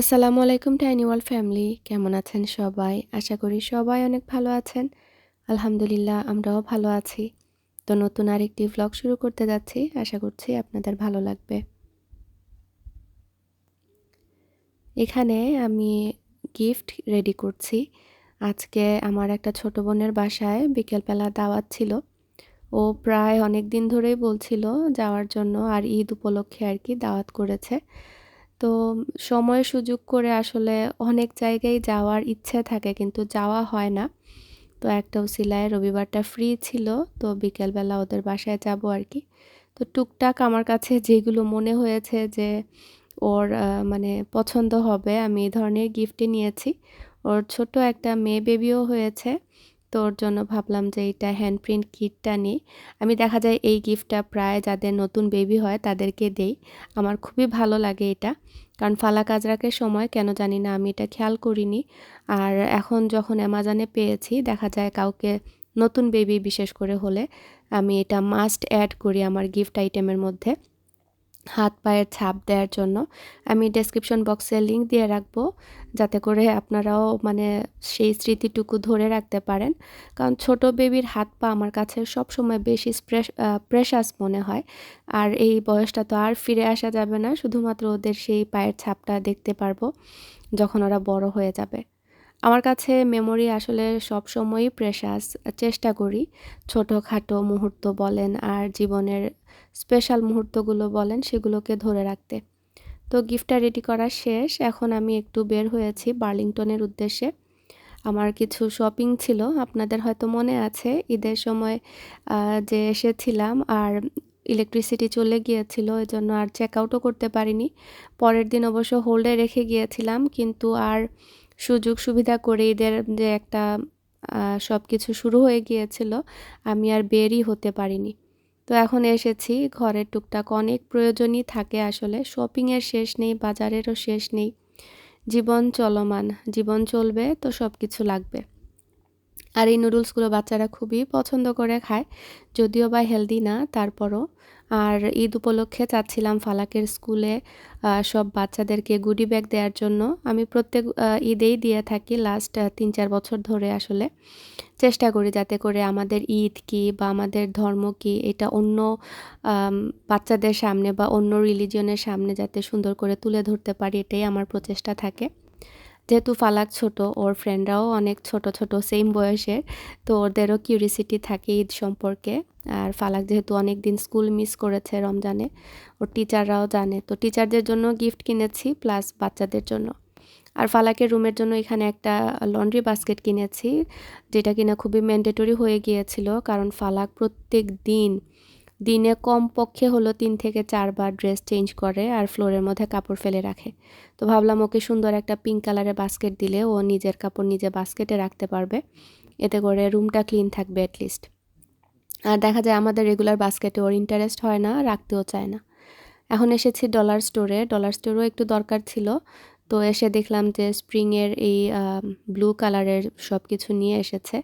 আসসালামু আলাইকুম tiny world family কেমন আছেন সবাই? আশা করি সবাই অনেক ভালো আছেন। আলহামদুলিল্লাহ, আমরাও ভালো আছি। তো নতুন আরেকটি ভ্লগ শুরু করতে যাচ্ছি। আশা করছি আপনাদের ভালো লাগবে। এখানে আমি গিফট রেডি করছি। আজকে আমার একটা ছোট বোনের বাসায় বিকেলবেলা দাওয়াত ছিল। ও প্রায় অনেক দিন ধরেই বলছিল যাওয়ার জন্য আর ঈদ উপলক্ষে আর কি দাওয়াত করেছে। তো সময় সুযোগ করে আসলে অনেক জায়গায় যাওয়ার ইচ্ছে থাকে কিন্তু যাওয়া হয় না। তো একটা উসিলায় রবিবারটা ফ্রি ছিল, তো বিকেলবেলা ওদের বাসায় যাব আর কি তো টুকটাক আমার কাছে যেগুলো মনে হয়েছে যে ওর মানে পছন্দ হবে, আমি এই ধরনের গিফটই নিয়েছি। ওর ছোট একটা মেয়ে বেবিও হয়েছে। তো ওর জন্য ভাবলাম যে এইটা হ্যান্ড প্রিন্ট কিটটা নিই আমি দেখা যায় এই গিফটটা প্রায় যাদের নতুন বেবি হয় তাদেরকে দেই। আমার খুবই ভালো লাগে এটা। কারণ ফালা কাজরাকের সময় কেন জানি না আমি এটা খেয়াল করিনি। আর এখন যখন অ্যামাজনে পেয়েছি, দেখা যায় কাউকে নতুন বেবি বিশেষ করে হলে আমি এটা মাস্ট অ্যাড করি আমার গিফট আইটেমের মধ্যে। হাত পায়ের ছাপ দেওয়ার জন্য আমি ডেসক্রিপশন বক্সে লিঙ্ক দিয়ে রাখব, যাতে করে আপনারাও মানে সেই স্মৃতিটুকু ধরে রাখতে পারেন। কারণ ছোট বেবির হাত পা আমার কাছে সব সময় বেশি প্রেশাস মনে হয়। আর এই বয়সটা তো আর ফিরে আসা যাবে না, শুধুমাত্র ওদের সেই পায়ের ছাপটা দেখতে পারব, যখন ওরা বড় হয়ে যাবে। আমার কাছে মেমোরি আসলে সব সময়ই প্রেশাস চেষ্টা করি। ছোটোখাটো মুহূর্ত বলেন আর জীবনের স্পেশাল মুহূর্তগুলো বলেন সেগুলোকে ধরে রাখতে। তো গিফটটা রেডি করা শেষ, এখন আমি একটু বের হয়েছি বার্লিংটনের উদ্দেশ্যে। আমার কিছু শপিং ছিল, আপনাদের হয়তো মনে আছে, ঈদের সময় যে এসেছিলাম আর ইলেকট্রিসিটি চলে গিয়েছিল এই জন্য আর চেক আউটও করতে পারিনি। পরের দিন অবশ্য হোল্ডে রেখে গিয়েছিলাম, কিন্তু আর সুযোগ সুবিধা করে এদের যে একটা সব কিছু শুরু হয়ে গিয়েছিল, আমি আর বেরই হতে পারিনি। তো এখন এসেছি, ঘরের টুকটাক অনেক প্রয়োজনই থাকে আসলে শপিংয়ের শেষ নেই, বাজারেরও শেষ নেই। জীবন চলমান, জীবন চলবে তো সব কিছু লাগবে। আর এই নুডলসগুলো বাচ্চারা খুবই পছন্দ করে খায়, যদিও বা হেলদি না, তারপরও আর ঈদ উপলক্ষে চাচ্ছিলাম ফালাকের স্কুলে সব বাচ্চাদেরকে গুডি ব্যাগ দেওয়ার জন্য। আমি প্রত্যেক ঈদেই দিয়ে থাকি লাস্ট তিন চার বছর ধরে আসলে। চেষ্টা করি যাতে করে আমাদের ঈদ কি বা আমাদের ধর্ম কি, এটা অন্য বাচ্চাদের সামনে বা অন্য রিলিজিয়নের সামনে যাতে সুন্দর করে তুলে ধরতে পারি, এটাই আমার প্রচেষ্টা থাকে। যেহেতু ফালাক ছোট, ওর ফ্রেন্ডরাও অনেক ছোট ছোট সেম বয়সের, তো ওদেরও কিউরিসিটি থাকে ঈদ সম্পর্কে। আর ফালাক যেহেতু অনেক দিন স্কুল মিস করেছে রমজানে, ওর টিচাররাও জানে। তো টিচারদের জন্য গিফট কিনেছি প্লাস বাচ্চাদের জন্য। আর ফালাকের রুমের জন্য এখানে একটা লন্ড্রি বাস্কেট কিনেছি, যেটা কিনা খুবই ম্যান্ডেটরি হয়ে গিয়েছিল, কারণ ফালাক প্রত্যেক দিন দিনে কম পক্ষে হলো তিন থেকে চারবার ড্রেস চেঞ্জ করে আর ফ্লোরের মধ্যে কাপড় ফেলে রাখে। তো ভাবলাম ওকে সুন্দর একটা পিঙ্ক কালারের বাস্কেট দিলে ও নিজের কাপড় নিজে বাস্কেটে রাখতে পারবে। এতে করে রুমটা ক্লিন থাকবে অ্যাটলিস্ট আর দেখা যায় আমাদের রেগুলার বাস্কেটে ওর ইন্টারেস্ট হয় না, রাখতেও চায় না। এখন এসেছি ডলার স্টোরে ডলার স্টোরেও একটু দরকার ছিল। তো এসে দেখলাম যে স্প্রিংয়ের এই ব্লু কালারের সব কিছু নিয়ে এসেছে।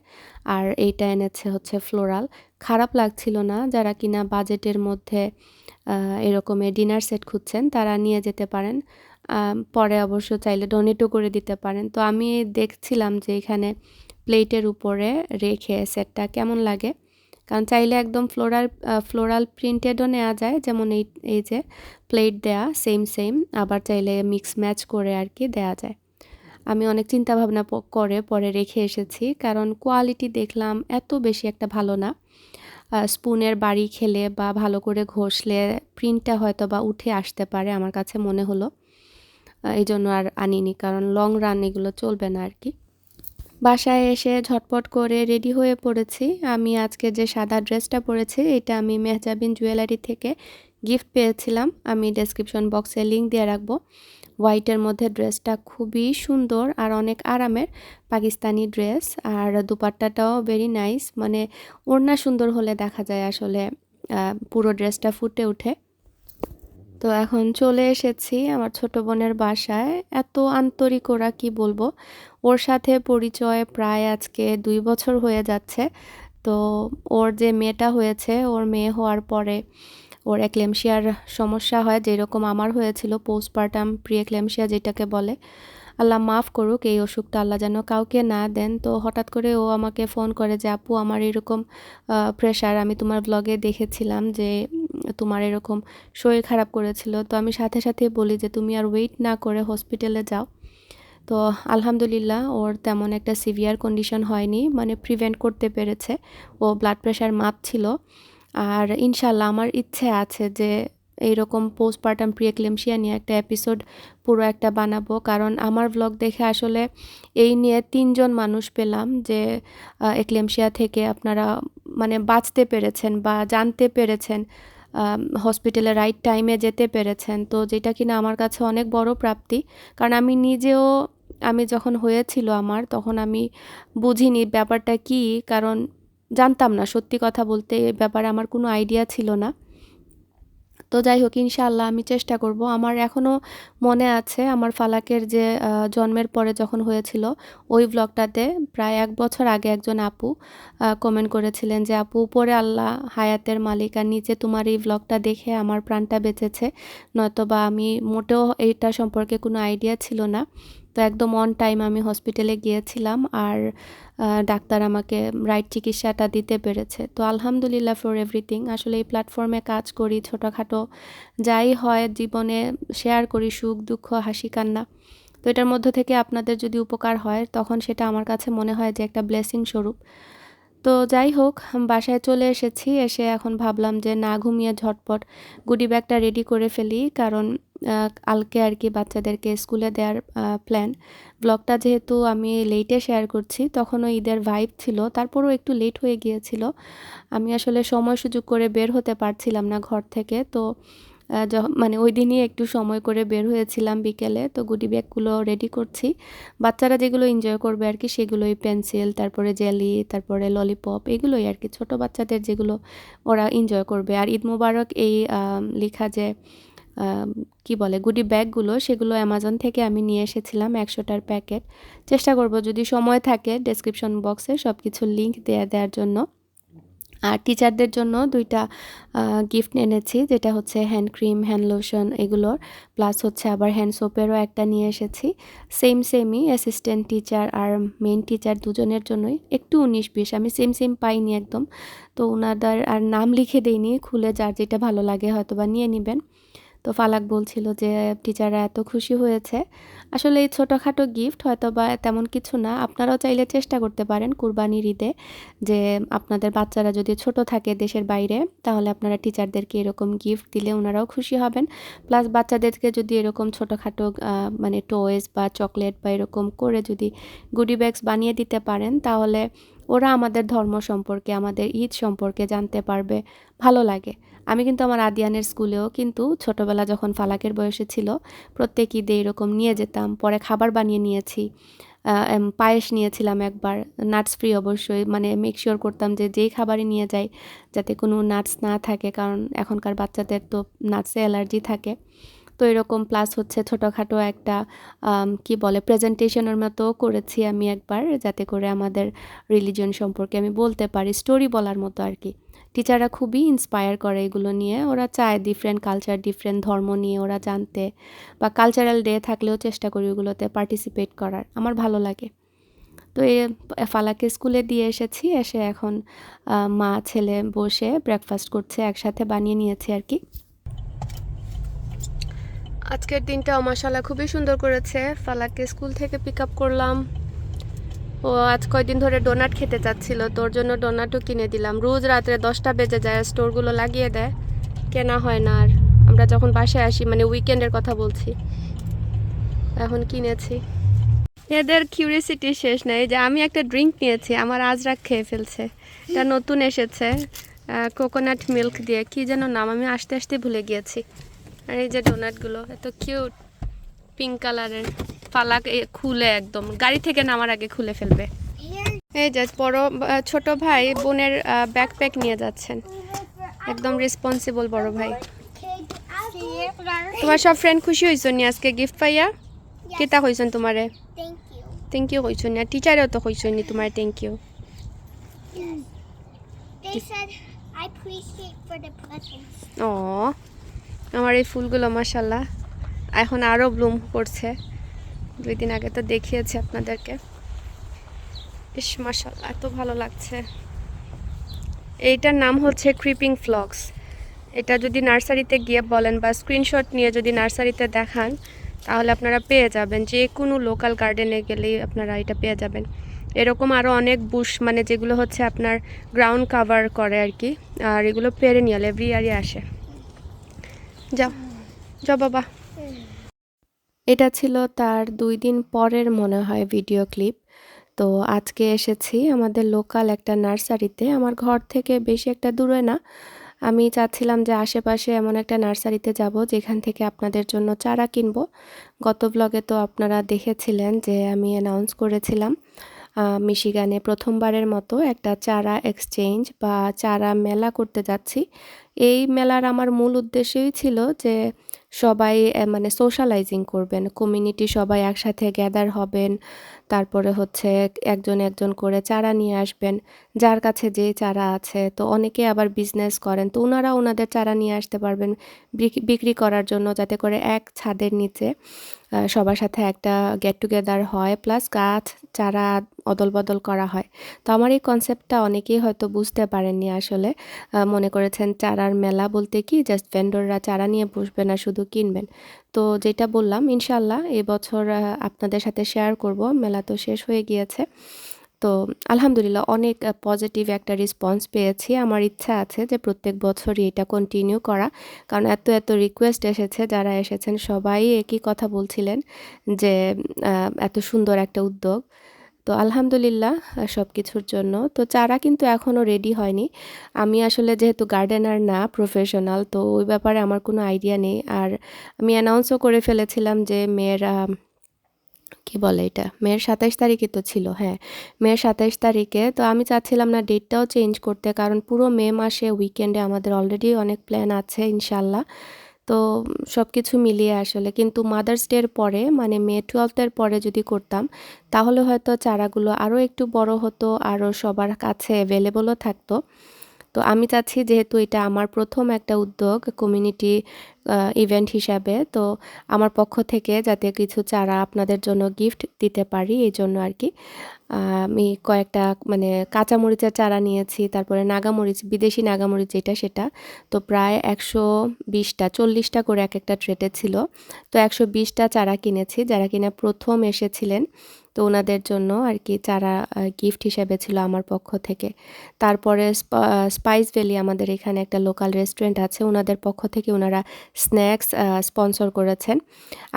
আর এইটা এনেছে হচ্ছে ফ্লোরাল খারাপ লাগছিল না, যারা কিনা বাজেটের মধ্যে এরকমের ডিনার সেট খুঁজছেন, তারা নিয়ে যেতে পারেন। পরে অবশ্য চাইলে ডোনেটও করে দিতে পারেন। তো আমি দেখছিলাম যে এখানে প্লেটের উপরে রেখে সেটটা কেমন লাগে। কারণ চাইলে একদম ফ্লোরাল ফ্লোরাল প্রিন্টেডও নেওয়া যায়, যেমন এই এই যে প্লেট দেয়া সেম সেম আবার চাইলে মিক্স ম্যাচ করে আর কি দেয়া যায়। আমি অনেক চিন্তা ভাবনা করে পরে রেখে এসেছি, কারণ কোয়ালিটি দেখলাম এত বেশি একটা ভালো না। স্পুনের বাড়ি খেলে বা ভালো করে ঘষলে প্রিন্টটা হয়তো বা উঠে আসতে পারে আমার কাছে মনে হলো। এই জন্য আর আনিনি, কারণ লং রান এগুলো চলবে না আর কি। বাসায় এসে ঝটপট করে রেডি হয়ে পড়েছি। আমি আজকে যে সাদা ড্রেসটা পরেছি, এটা আমি মেহজাবিন জুয়েলারি থেকে গিফট পেয়েছিলাম। আমি ডেসক্রিপশন বক্সে লিঙ্ক দিয়ে রাখব। হোয়াইটের মধ্যে ড্রেসটা খুবই সুন্দর আর অনেক আরামের পাকিস্তানি ড্রেস। আর দুপাট্টাটাও ভেরি নাইস মানে ওড়না সুন্দর হলে দেখা যায় আসলে পুরো ড্রেসটা ফুটে ওঠে। তো এখন চলে এসেছি আমার ছোট বোনের বাসায়। এত আন্তরিক ওরা কি বলব? ওর সাথে পরিচয় প্রায় আজকে দুই বছর হয়ে যাচ্ছে। তো ওর যে মেয়েটা হয়েছে, ওর মেয়ে হওয়ার পরে ওর এক্লেমশিয়ার সমস্যা হয়, যেরকম আমার হয়েছিল পোস্টপার্টাম প্রি এক্লেমশিয়া যেটাকে বলে। আল্লাহ মাফ করুক, এই অসুখটা আল্লাহ যেন কাউকে না দেন। তো হঠাৎ করে ও আমাকে ফোন করে যে, আপু, আমার এরকম প্রেশার আমি তোমার ব্লগে দেখেছিলাম যে, তোমার এরকম শরীর খারাপ করেছিল। তো আমি সাথে সাথে বলি যে, তুমি আর ওয়েট না করে হসপিটালে যাও। তো আলহামদুলিল্লাহ, ওর তেমন একটা সিভিয়ার কন্ডিশন হয়নি মানে প্রিভেন্ট করতে পেরেছে। ও ব্লাড প্রেশার মাপ ছিল। আর ইনশাল্লাহ আমার ইচ্ছে আছে যে এইরকম পোস্টপার্টাম প্রিয়েক্লেমশিয়া নিয়ে একটা এপিসোড পুরো একটা বানাবো। কারণ আমার ব্লগ দেখে আসলে এই নিয়ে তিনজন মানুষ পেলাম যে এক্লেমশিয়া থেকে আপনারা মানে বাঁচতে পেরেছেন বা জানতে পেরেছেন হসপিটালে রাইট টাইমে যেতে পেরেছেন। তো যেটা কিনা আমার কাছে অনেক বড় প্রাপ্তি। কারণ আমি নিজেও আমি যখন হয়েছিল আমার, তখন আমি বুঝিনি ব্যাপারটা কি, কারণ জানতাম না। সত্যি কথা বলতে এ ব্যাপারে আমার কোনো আইডিয়া ছিল না। তো যাই হোক, ইনশাআল্লাহ আমি চেষ্টা করব। আমার এখনও মনে আছে আমার ফালাকের যে জন্মের পরে যখন হয়েছিল, ওই ব্লগটাতে প্রায় এক বছর আগে একজন আপু কমেন্ট করেছিলেন যে, আপু, উপরে আল্লাহ হায়াতের মালিক আর নিচে তোমার এই ব্লগটা দেখে আমার প্রাণটা বেঁচেছে। নয়তোবা আমি মোটেও এইটা সম্পর্কে কোনো আইডিয়া ছিল না। তো একদম অন টাইম আমি হসপিটালে গিয়েছিলাম আর ডাক্তার আমাকে রাইট চিকিৎসাটা দিতে পেরেছে। তো আলহামদুলিল্লাহ ফর এভরিথিং আসলে এই প্ল্যাটফর্মে কাজ করি, ছোটোখাটো যাই হয়, জীবনে শেয়ার করি সুখ, দুঃখ, হাসি, কান্না। তো এটার মধ্য থেকে আপনাদের যদি উপকার হয়, তখন সেটা আমার কাছে মনে হয় যে একটা ব্লেসিং স্বরূপ। তো যাই হোক বাসায় চলে এসেছি, এসে এখন ভাবলাম যে না ঘুমিয়ে ঝটপট গুডি ব্যাগটা রেডি করে ফেলি, কারণ কালকে আর কি বাচ্চাদেরকে স্কুলে দেওয়ার প্ল্যান ব্লগটা যেহেতু আমি লেটে শেয়ার করছি, তখনও ঈদের ভাইব ছিল, তারপরও একটু লেট হয়ে গিয়েছিল। আমি আসলে সময় সুযোগ করে বের হতে পারছিলাম না ঘর থেকে, তো মানে ওই দিনই একটু সময় করে বের হয়েছিলাম বিকেলে, তো গুডি ব্যাগগুলো রেডি করছি। বাচ্চারা যেগুলো এনজয় করবে আর কি, সেগুলোই পেন্সিল তারপরে জেলি তারপরে ললিপপ এগুলোই আর কি। ছোট বাচ্চাদের যেগুলো ওরা এনজয় করবে। আর ঈদ মুবারক এই লেখা যে কি বলে, গুডি ব্যাগগুলো, সেগুলো অ্যামাজন থেকে আমি নিয়ে এসেছিলাম, একশোটার প্যাকেট। চেষ্টা করব, যদি সময় থাকে ডেসক্রিপশন বক্সে সব কিছু লিঙ্ক দেওয়া দেওয়ার জন্য। আর টিচারদের জন্য দুইটা গিফট এনেছি, যেটা হচ্ছে হ্যান্ড ক্রিম হ্যান্ড লোশন এগুলোর। প্লাস হচ্ছে আবার হ্যান্ড সোপেরও একটা নিয়ে এসেছি। সেম সেমই অ্যাসিস্ট্যান্ট টিচার আর মেন টিচার দুজনের জন্যই। একটু উনিশ, বিশ, আমি সেম সেম পাইনি একদম। তো ওনাদের আর নাম লিখে দেইনি, খুলে যার যেটা ভালো লাগে হয়তো বা নিয়ে নেবেন। তো ফালাক বলছিল যে, টিচাররা এত খুশি হয়েছে। আসলে এই ছোটোখাটো গিফট হয়তো বা তেমন কিছু না। আপনারাও চাইলে চেষ্টা করতে পারেন কুরবানির ঈদে যে, আপনাদের বাচ্চারা যদি ছোট থাকে দেশের বাইরে, তাহলে আপনারা টিচারদেরকে এরকম গিফট দিলে ওনারাও খুশি হবেন। প্লাস বাচ্চাদেরকে যদি এরকম ছোটোখাটো মানে টয়েস বা চকলেট বা এরকম করে যদি গুডি ব্যাগস বানিয়ে দিতে পারেন, তাহলে ওরা আমাদের ধর্ম সম্পর্কে, আমাদের ঈদ সম্পর্কে জানতে পারবে, ভালো লাগে। আমি কিন্তু আমার আদিয়ানের স্কুলেও কিন্তু ছোটবেলা যখন ফালাকের বয়সে ছিল, প্রত্যেক ঈদে এরকম নিয়ে যেতাম। পরে খাবার বানিয়ে নিয়েছি পায়েস নিয়েছিলাম একবার নাটস ফ্রি অবশ্যই। মানে মেক শিওর করতাম যে যেই খাবারই নিয়ে যাই, যাতে কোনো নাটস না থাকে, কারণ এখনকার বাচ্চাদের তো নাটসে অ্যালার্জি থাকে। তো এরকম প্লাস হচ্ছে ছোটোখাটো একটা কি বলে প্রেজেন্টেশনের মতো করেছি আমি একবার, যাতে করে আমাদের রিলিজন সম্পর্কে আমি বলতে পারি স্টোরি বলার মতো আর কি। টিচাররা খুবই ইন্সপায়ার করে এগুলো নিয়ে, ওরা চায় ডিফারেন্ট কালচার ডিফারেন্ট ধর্ম নিয়ে ওরা জানতে, বা কালচারাল ডে থাকলেও চেষ্টা করি ওগুলোতে পার্টিসিপেট করার, আমার ভালো লাগে। তো এ, ফালাকে স্কুলে দিয়ে এসেছি, এসে এখন মা, ছেলে বসে ব্রেকফাস্ট করছে, একসাথে বানিয়ে নিয়েছে আর কি। আজকের দিনটা মাশাল্লাহ খুবই সুন্দর করেছে। ফালাকে স্কুল থেকে পিক আপ করলাম। ও আজ কয়দিন ধরে ডোনাট খেতে চাচ্ছিল তোর জন্য ডোনাটও কিনে দিলাম। রোজ রাত্রে দশটা বেজে যায়, স্টোরগুলো লাগিয়ে দেয়। কেনা হয় না আর। আমরা যখন বাসায় আসি মানে উইকেন্ডের কথা বলছি। এখন কিনেছি। এদের কিউরিয়াসিটি শেষ নাই। যে আমি একটা ড্রিঙ্ক নিয়েছি, আমার আজরাক খেয়ে ফেলছে। এটা নতুন এসেছে কোকোনাট মিল্ক দিয়ে। কি যেন নাম, আমি আস্তে আস্তে ভুলে গিয়েছি। আর এই যে ডোনাটগুলো এত কিউট পিঙ্ক কালারের ফালাক এ খুলে একদম। গাড়ি থেকে নামার আগে খুলে ফেলবে। এই যে বড় ছোট ভাই বোনের ব্যাকপ্যাক নিয়ে যাচ্ছেন। একদম রেসপন্সিবল বড় ভাই। তোমার সব ফ্রেন্ড খুশি হয়েছো নি আজকে গিফট পাইয়া? কেতা হয়েছেন তোমারে? থ্যাংক ইউ হয়েছো নি টিচারেও তো হয়েছো নি তোমার thank you They said I appreciate for the presents. ও আমার এই ফুলগুলো মাসাল্লাহ এখন আরও ব্লুম করছে। দুই দিন আগে তো দেখিয়েছি আপনাদেরকে। ইস মাসাল্লাহ এত ভালো লাগছে। এইটার নাম হচ্ছে ক্রিপিং ফ্লক্স এটা যদি নার্সারিতে গিয়ে বলেন বা স্ক্রিনশট নিয়ে যদি নার্সারিতে দেখান, তাহলে আপনারা পেয়ে যাবেন। যে কোনো লোকাল গার্ডেনে গেলেই আপনারা এটা পেয়ে যাবেন। এরকম আরও অনেক বুশ মানে যেগুলো হচ্ছে আপনার গ্রাউন্ড কাভার করে আর কি। আর এগুলো পেরেনিয়াল এভরি ইয়ারই আসে। যাও যাও বাবা। এটা ছিল তার দুই দিন পরের মনে হয় ভিডিও ক্লিপ। তো আজকে এসেছি আমাদের লোকাল একটা নার্সারিতে। আমার ঘর থেকে বেশি একটা দূরে না। আমি চাচ্ছিলাম যে আশেপাশে এমন একটা নার্সারিতে যাব যেখান থেকে আপনাদের জন্য চারা কিনবো। গত ব্লগে তো আপনারা দেখেছিলেন যে আমি অ্যানাউন্স করেছিলাম। মিশিগানে প্রথমবারের মতো একটা চারা এক্সচেঞ্জ বা চারা মেলা করতে যাচ্ছি। এই মেলার আমার মূল উদ্দেশ্যই ছিল যে সবাই মানে সোশ্যালাইজিং করবেন কমিউনিটি সবাই একসাথে গ্যাদার হবেন, তারপরে হচ্ছে একজন একজন করে চারা নিয়ে আসবেন, যার কাছে যে চারা আছে। তো অনেকে আবার বিজনেস করেন, তো ওনারা ওনাদের চারা নিয়ে আসতে পারবেন, বিক- বিক্রি করার জন্য যাতে করে এক ছাদের নিচে সবার সাথে একটা গেট টুগেদার হয় প্লাস গাছ চারা অদল বদল করা হয়। তো আমার এই কনসেপ্টটা অনেকেই হয়তো বুঝতে পারেননি আসলে। মনে করেছেন চারার মেলা বলতে কি? জাস্ট ভেন্ডররা চারা নিয়ে বসবে না, শুধু কিনবেন। তো যেটা বললাম, ইনশাল্লাহ এবছর আপনাদের সাথে শেয়ার করব। মেলা তো শেষ হয়ে গিয়েছে। তো আলহামদুলিল্লাহ অনেক পজিটিভ একটা রেসপন্স পেয়েছি। আমার ইচ্ছা আছে যে প্রত্যেক বছরই এটা কন্টিনিউ করা। কারণ এত এত রিকোয়েস্ট এসেছে, যারা এসেছেন সবাই একই কথা বলছিলেন যে এত সুন্দর একটা উদ্যোগ। তো আলহামদুলিল্লাহ সব কিছুর জন্য। তো চারা কিন্তু এখনও রেডি হয়নি। আমি আসলে যেহেতু গার্ডেনার না প্রফেশনাল তো ওই ব্যাপারে আমার কোনো আইডিয়া নেই। আর আমি অ্যানাউন্সও করে ফেলেছিলাম যে মেয়ের কি বলে এটা? মেয়ের সাতাইশ তারিখে তো ছিল হ্যাঁ। মেয়ের সাতাইশ তারিখে তো আমি চাচ্ছিলাম না ডেটটাও চেঞ্জ করতে, কারণ পুরো মে মাসে উইকেন্ডে আমাদের অলরেডি অনেক প্ল্যান আছে ইনশাল্লাহ তো সব কিছু মিলিয়ে আসলে, কিন্তু মাদার্স ডের পরে মানে মে টুয়েলথের পরে যদি করতাম, তাহলে হয়তো চারাগুলো আরও একটু বড় হতো আরও সবার কাছে অ্যাভেলেবলও থাকতো। তো আমি চাচ্ছি যেহেতু এটা আমার প্রথম একটা উদ্যোগ কমিউনিটি ইভেন্ট হিসাবে, তো আমার পক্ষ থেকে যাতে কিছু চারা আপনাদের জন্য গিফট দিতে পারি, এই জন্য আর কি। আমি কয়েকটা মানে কাঁচামরিচের চারা নিয়েছি, তারপরে নাগামরিচ, বিদেশি নাগামরিচ যেটা সেটা, তো প্রায় একশো বিশটা, চল্লিশটা করে এক একটা ট্রেটে ছিল। তো একশো বিশটা চারা কিনেছি, যারা কিনা প্রথম এসেছিলেন ওনাদের জন্য আর কি চারা গিফট হিসেবে ছিল আমার পক্ষ থেকে। তারপরে স্পাইস ভ্যালি আমাদের এখানে একটা লোকাল রেস্টুরেন্ট আছে ওনাদের পক্ষ থেকে ওনারা স্ন্যাক্স স্পন্সর করেছেন।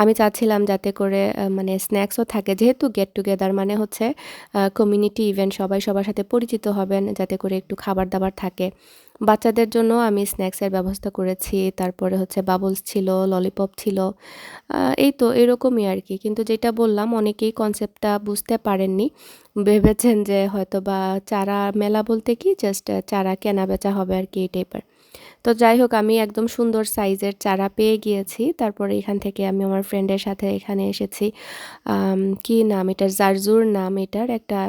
আমি চাচ্ছিলাম যাতে করে মানে স্ন্যাক্সও থাকে, যেহেতু গেট টুগেদার মানে হচ্ছে কমিউনিটি ইভেন্ট সবাই সবার সাথে পরিচিত হবেন, যাতে করে একটু খাবার দাবার থাকে। বাচ্চাদের জন্য আমি স্ন্যাক্সের ব্যবস্থা করেছি, তারপরে হচ্ছে বাবলস ছিল ললিপপ ছিল এই তো এরকমই আর কি। কিন্তু যেটা বললাম, অনেকেই কনসেপ্টটা বুঝতে পারেননি, ভেবেছেন যে হয়তো বা চারা মেলা বলতে কি জাস্ট চারা কেনা বেচা হবে আর কি এই টাইপের তো যাই হোক, আমি একদম সুন্দর সাইজের চারা পেয়ে গিয়েছি, তারপরে এখান থেকে আমি আমার ফ্রেন্ডের সাথে এখানে এসেছি। কি নাম এটার? জারজুর নাম এটার একটা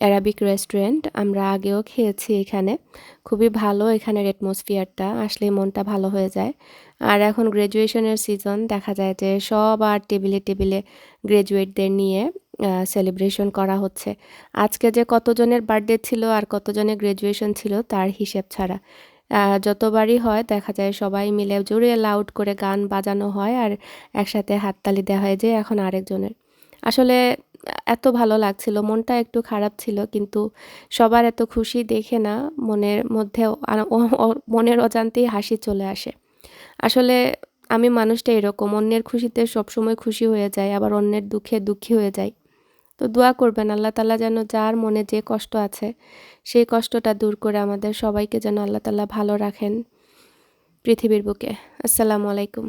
অ্যারাবিক রেস্টুরেন্ট আমরা আগেও খেয়েছি এখানে। খুবই ভালো এখানের অ্যাটমসফিয়ারটা আসলে মনটা ভালো হয়ে যায়। আর এখন গ্র্যাজুয়েশনের সিজন দেখা যায় যে সব আর টেবিলে টেবিলে গ্র্যাজুয়েটদের নিয়ে সেলিব্রেশন করা হচ্ছে। আজকে যে কতজনের বার্থডে ছিল আর কতজনের গ্র্যাজুয়েশন ছিল, তার হিসেব ছাড়া। যতবারই হয়, দেখা যায় সবাই মিলে জোরে লাউড করে গান বাজানো হয় আর একসাথে হাততালি দেওয়া হয় যে এখন আরেকজনের। আসলে, এত ভালো লাগছিল, মনটা একটু খারাপ ছিল, কিন্তু সবার এত খুশি দেখে না মনের মধ্যে মনের অজান্তেই হাসি চলে আসে। আসলে আমি মানুষটা এরকম, অন্যের খুশিতে সবসময় খুশি হয়ে যায় আবার অন্যের দুঃখে দুঃখী হয়ে যায় তো দোয়া করবেন, আল্লাহ তালা যেন যার মনে যে কষ্ট আছে, সেই কষ্টটা দূর করে আমাদের সবাইকে যেন আল্লাহ তালা ভালো রাখেন পৃথিবীর বুকে। আসসালামু আলাইকুম।